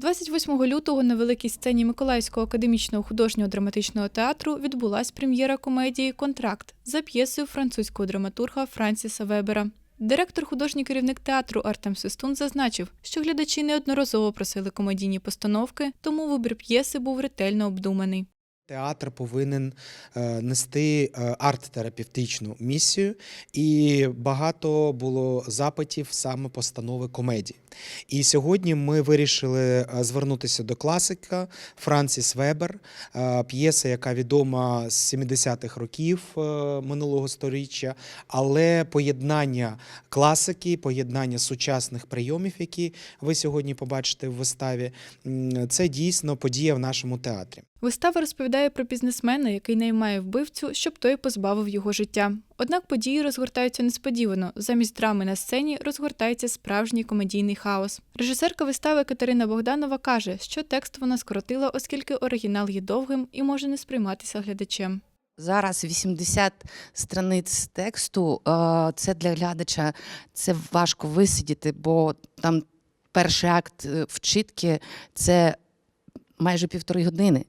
28 лютого на великій сцені Миколаївського академічного художнього драматичного театру відбулась прем'єра комедії Контракт за п'єсою французького драматурга Франсіса Вебера. Директор художній керівник театру Артем Свистун зазначив, що глядачі неодноразово просили комедійні постановки, тому вибір п'єси був ретельно обдуманий. Театр повинен е, нести е, арт-терапевтичну місію, і багато було запитів саме постанови комедії. І сьогодні ми вирішили е, звернутися до класика Франсіс Вебер, п'єса, яка відома з 70-х років минулого сторіччя, але поєднання класики, поєднання сучасних прийомів, які ви сьогодні побачите в виставі, це дійсно подія в нашому театрі. Вистава розповідає про бізнесмена, який наймає вбивцю, щоб той позбавив його життя. Однак події розгортаються несподівано. Замість драми на сцені розгортається справжній комедійний хаос. Режисерка вистави Катерина Богданова каже, що текст вона скоротила, оскільки оригінал є довгим і може не сприйматися глядачем. Зараз 80 страниць тексту. е, Це для глядача це важко висидіти, бо там перший акт е, вчитки це майже півтори години.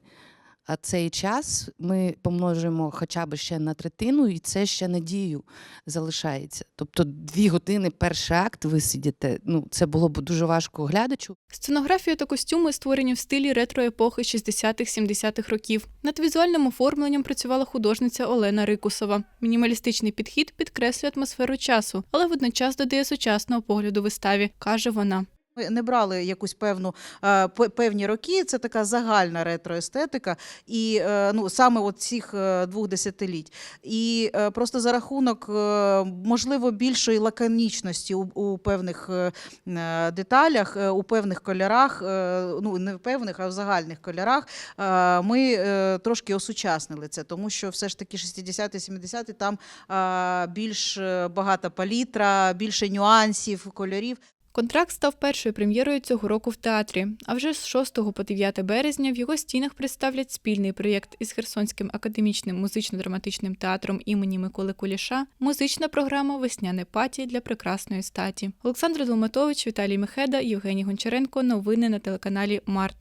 А цей час ми помножуємо хоча б ще на третину, і це ще надію залишається. Тобто дві години перший акт ви висидіти. Ну це було б дуже важко глядачу. Сценографія та костюми створені в стилі ретро-епохи 60-х-70-х років. Над візуальним оформленням працювала художниця Олена Рикусова. Мінімалістичний підхід підкреслює атмосферу часу, але водночас додає сучасного погляду виставі, каже вона. Ми не брали якусь певну е, певні роки. Це така загальна ретроестетика, і е, ну саме от цих е, двох десятиліть. І просто за рахунок можливо більшої лаконічності у, у певних деталях, у певних кольорах, ну не в певних, а в загальних кольорах. Ми трошки осучаснили це, тому що все ж таки 60-ті, 70-ті там більш багата палітра, більше нюансів, кольорів. Контракт став першою прем'єрою цього року в театрі. А вже з 6 по 9 березня в його стінах представлять спільний проєкт із Херсонським академічним музично-драматичним театром імені Миколи Куліша. Музична програма Весняне паті для прекрасної статі. Олександр Долматович, Віталій Мехеда, Євгеній Гончаренко. Новини на телеканалі Март.